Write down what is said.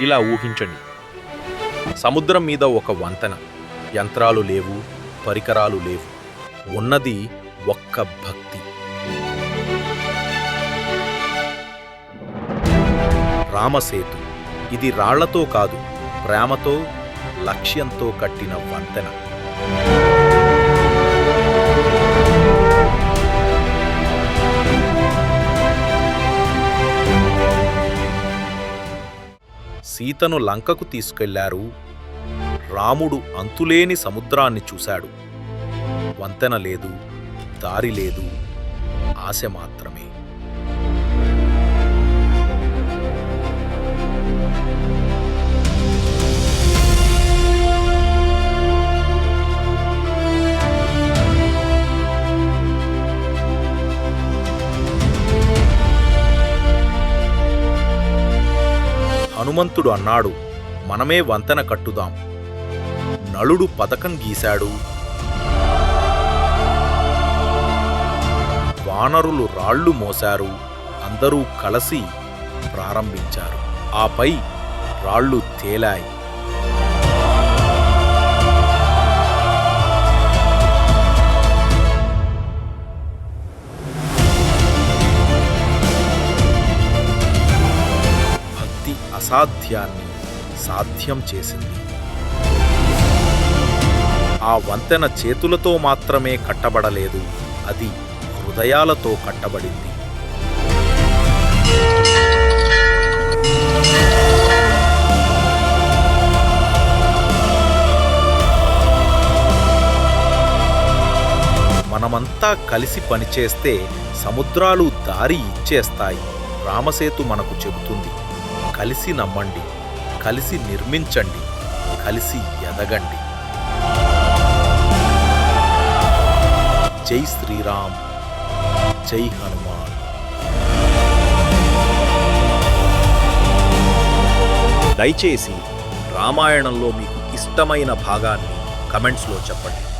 ఇలా ఊహించండి. సముద్రం మీద ఒక వంతెన. యంత్రాలు లేవు పరికరాలు లేవు. ఉన్నది ఒక్క భక్తి. రామసేతు. ఇది రాళ్ళతో కాదు ప్రేమతో లక్ష్యంతో కట్టిన వంతెన. సీతను లంకకు తీసుకెళ్ళారు. రాముడు అంతులేని సముద్రాన్ని చూశాడు. వంతెన లేదు దారి లేదు ఆశ మాత్రమే. హనుమంతుడు అన్నాడు మనమే వంతెన కట్టుదాం. నలుడు పథకం గీశాడు. వానరులు రాళ్ళు మోశారు. అందరూ కలసి ప్రారంభించారు. ఆపై రాళ్ళు తేలాయి. అసాధ్యాన్ని సాధ్యం చేసింది. ఆ వంతెన చేతులతో మాత్రమే కట్టబడలేదు అది హృదయాలతో కట్టబడింది. మనమంతా కలిసి పనిచేస్తే సముద్రాలు దారి ఇచ్చేస్తాయి రామసేతు మనకు చెబుతుంది. కలిసి నమ్మండి కలిసి నిర్మించండి కలిసి ఎదగండి. జై శ్రీరామ్ జై హనుమాన్. దయచేసి రామాయణంలో మీకు ఇష్టమైన భాగాన్ని కమెంట్స్లో చెప్పండి.